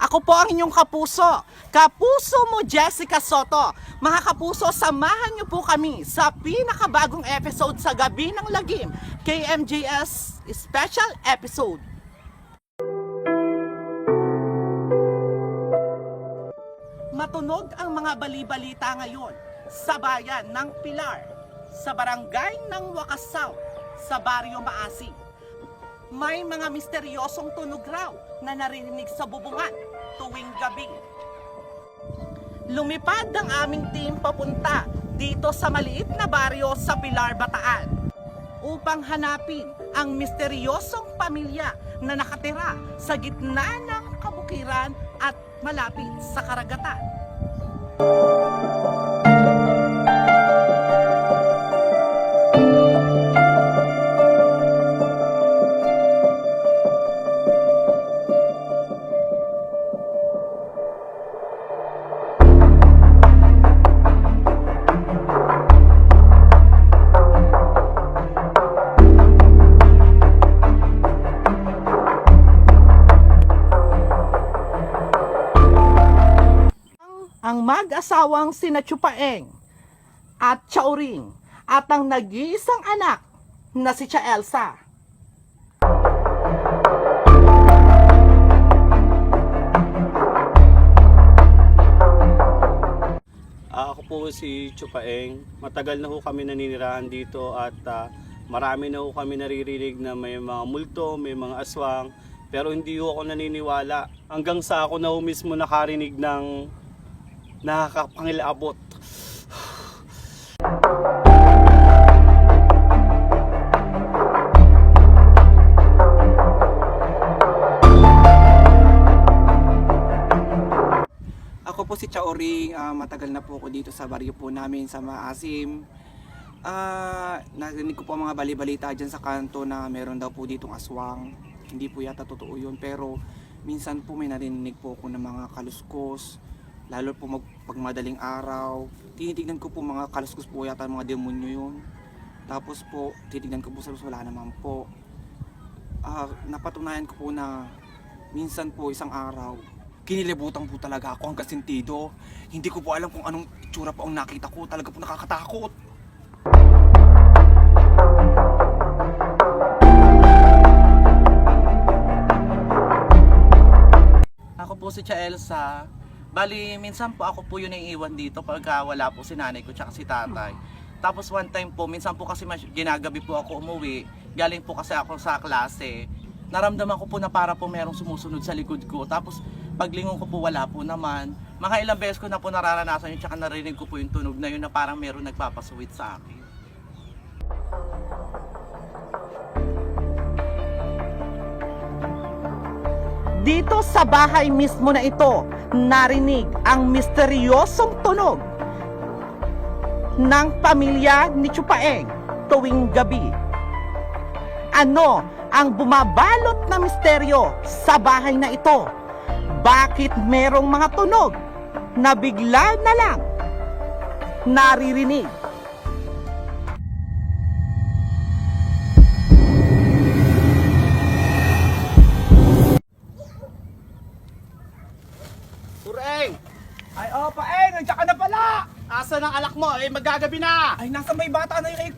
Ako po ang inyong kapuso. Kapuso mo, Jessica Soto. Mga kapuso, samahan niyo po kami sa pinakabagong episode sa Gabi ng Lagim, KMJS Special Episode. Matunog ang mga balibalita ngayon sa bayan ng Pilar, sa barangay ng Wakasaw, sa Baryo Maasig. May mga misteryosong tunog raw na narinig sa bubungan tuwing gabi. Lumipad ang aming team papunta dito sa maliit na baryo sa Pilar, Bataan upang hanapin ang misteryosong pamilya na nakatira sa gitna ng kabukiran at malapit sa karagatan. Ang mag-asawang sina Chupaeng at Chauring at ang nag-iisang anak na si Cha Elsa. Ah, ako po si Chupaeng. Matagal na ho kami naninirahan dito at ah, marami na ho kami naririnig na may mga multo, may mga aswang. Pero hindi ho ako naniniwala. Hanggang sa ako na mismo nakarinig ng nakakapangilabot. Ako po si Chaoring, ah, matagal na po ako dito sa baryo po namin sa Maasim. Ah, narinig ko po mga balibalita dyan sa kanto na meron daw po ditong aswang. Hindi po yata totoo yun pero minsan po may narinig po ako ng mga kaluskos. Lalo po mag, pag madaling araw. Tinitignan ko po mga kaluskos po yata mga demonyo yun. Tapos po, titignan ko po sa luz, wala naman po. Ah, napatunayan ko po na minsan po isang araw, kinilibutan po talaga ako hanggang sentido. Hindi ko po alam kung anong itsura po ang nakita ko. Talaga po nakakatakot. Ako po si Cha Elsa. Bali, minsan po ako po yun ang iwan dito pagka wala po si nanay ko tsaka si tatay. Tapos one time po, minsan po kasi ginagabi po ako umuwi. Galing po kasi ako sa klase. Naramdaman ko po na para po merong sumusunod sa likod ko. Tapos paglingon ko po wala po naman. Mga ilang beses ko na po nararanasan yun tsaka narinig ko po yung tunog na yun na parang meron nagpapasuwit sa akin. Dito sa bahay mismo na ito, narinig ang misteryosong tunog ng pamilya ni Chupaeng tuwing gabi. Ano ang bumabalot na misteryo sa bahay na ito? Bakit merong mga tunog na bigla na lang naririnig? Pureng! Ay, oh, paeng! Nandiyan ka na pala! Asa ng alak mo? Eh, magagabi na! Ay, nasa may bata na yun eh.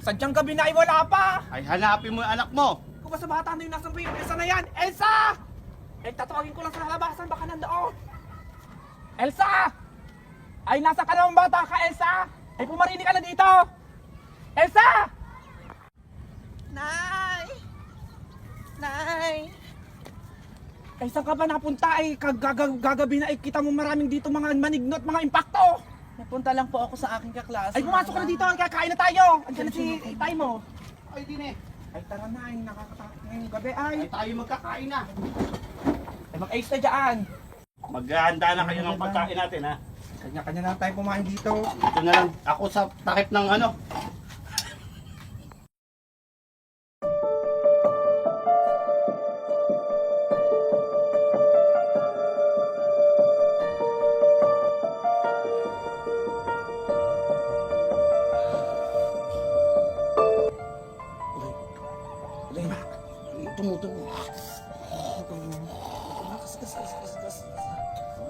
Sadyang gabi na ay wala pa. Ay, hanapin mo yung anak mo! Kung ba sa bata na yun, nasa may Elsa na yan? Elsa! Eh, tatawagin ko lang sa labasan, baka nandoon. Elsa! Ay, nasa ka naman bata ka, Elsa? Ay, pumarini ka na dito! Elsa! Nay! Nay! Ay, saan ka ba napunta? Ay, kag- gag- gagabi na, ay, kita mo maraming dito mga manignot, mga impacto. Napunta lang po ako sa aking kaklase. Ay, pumasok ka na dito, kakain na tayo. Andiyan na si tay mo. Ay, din eh! Ay, tara na, ay, nakakatakot ngayong gabi, ay. Ay, tayo magkakain na! Ay, mag-ace na dyan. Maghahanda na kayo ng pagkain natin, ha? Kanya-kanya na tayo kumain dito. Ito na lang, ako sa takip ng ano,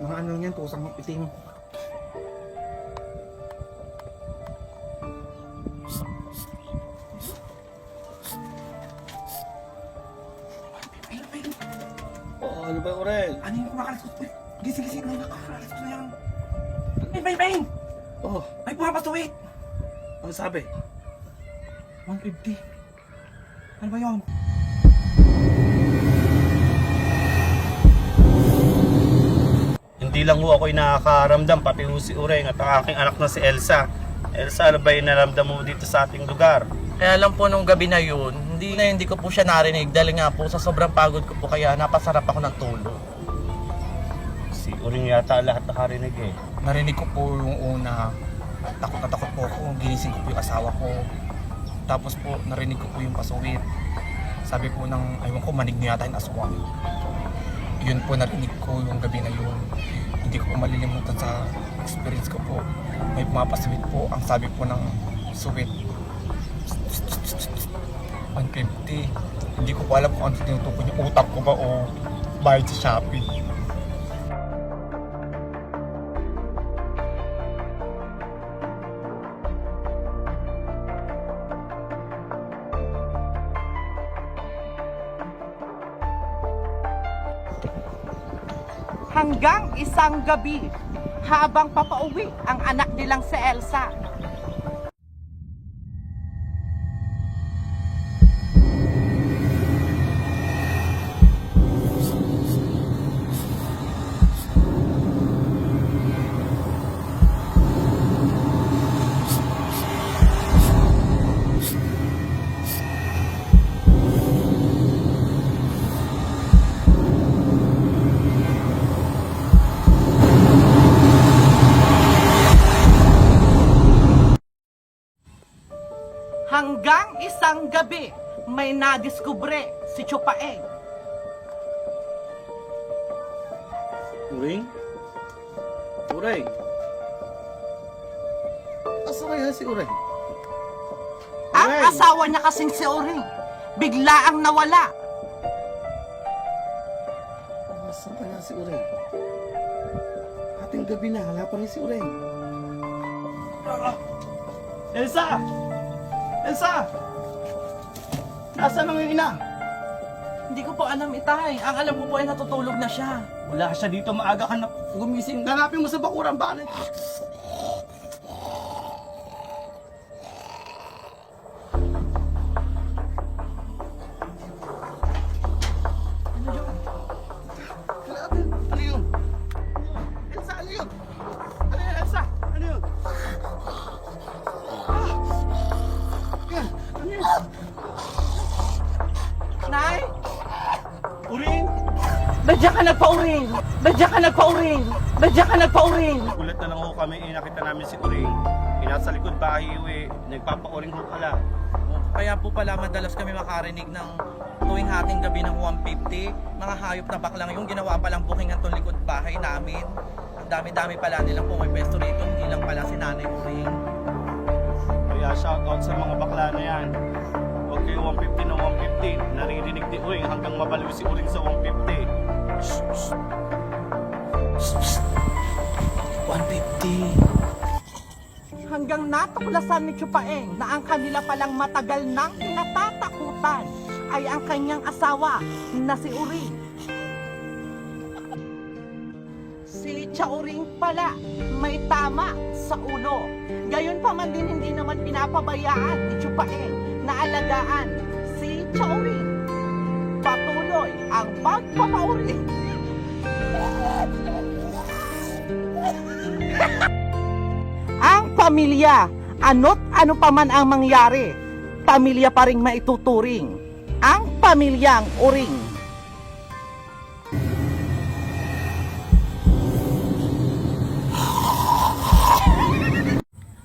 Mga ano yan, tusang itim. Oh, ano ba, Ureng? Ano yung kumakalas ko? Uy, Gising, gising, ano nakakalas ko na yan? Bing, bing, bing! Oh, May pumapasuwit! ano sabi? 150. Ano ba yun? Hindi lang ho ako nakakaramdam, pati ho si Ureng at ang aking anak na si Elsa. Elsa, ano ba yung naramdam mo dito sa ating lugar? Kaya lang po nung gabi na yun, hindi na hindi ko po siya narinig dahil nga po sa sobrang pagod ko po kaya napasarap ako ng tulog. Si Uring yata lahat nakarinig eh. Narinig ko po yung una. Takot na takot po ako. Ginising ko po yung asawa ko. Tapos po, narinig ko po yung pasuwit. Sabi po ng, aywan ko, manig niya yata yung aswang. Yun po narinig ko yung gabi na yun. Hindi ko po malilimutan sa experience ko po. May pumapasuwit po. Ang sabi po ng suwit, 150. Hindi ko po alam kung ano tinutukoy niya. Utak ko ba o bayad sa Shopee. Hanggang isang gabi habang papauwi ang anak nilang si Elsa. Isang gabi may nadiskubre si Chupaeng. Uring? Uring? Asa kaya si Uring? Ang Uring? asawa niya kasing si Oring, bigla ang nawala. Asa kaya si Uring? Ating gabi na, wala pa rin si Uring. Elsa! Elsa! Nasaan ang ina? Hindi ko po alam itay. Ang alam ko po ay natutulog na siya. Wala siya dito, maaga ka na gumising. Hanapin mo sa bakuran, bakit? Nay, Uring! badya ka nagpa-uring. Badya ka nagpa-uring. Badya ka nagpa-uring. Ulat na lang ho kami, eh, nakita namin si Uring. Inasa likod bahay uwi, nagpapa-uring ho pala. Kaya po pala madalas kami makarinig ng tuwing hating gabi ng 150. Mga hayop na baklang yung ginawa palang booking ang likod bahay namin. Ang dami-dami pala nilang pumipesto rito. Hindi lang pala si Nanay Uring. Kaya shoutout sa mga bakla na yan. Kayo 150 na 150. Naririnig ni Uring hanggang mabaliw si Uring sa 150. 150. hanggang natuklasan ni Chupaeng na ang kanila palang matagal nang kinatatakutan ay ang kanyang asawa na si Uring. Si Chauring pala may tama sa ulo. Gayon pa man din hindi naman pinapabayaan ni Chupaeng na alagaan si Chauring. Patuloy ang pagpapauring. ang pamilya, ano't ano pa man ang mangyari, pamilya pa rin maituturing. Ang pamilyang uring.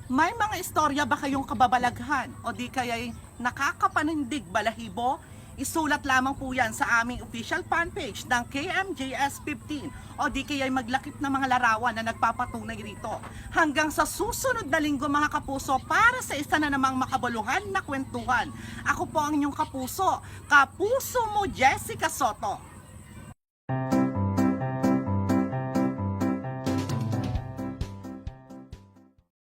May mga istorya ba kayong kababalaghan o di kaya'y nakakapanindig balahibo? Isulat lamang po yan sa aming official fan page ng KMJS 15 o di kaya'y maglakip ng mga larawan na nagpapatunay rito. Hanggang sa susunod na linggo mga kapuso para sa isa na namang makabuluhan na kwentuhan. Ako po ang inyong kapuso, kapuso mo Jessica Soto.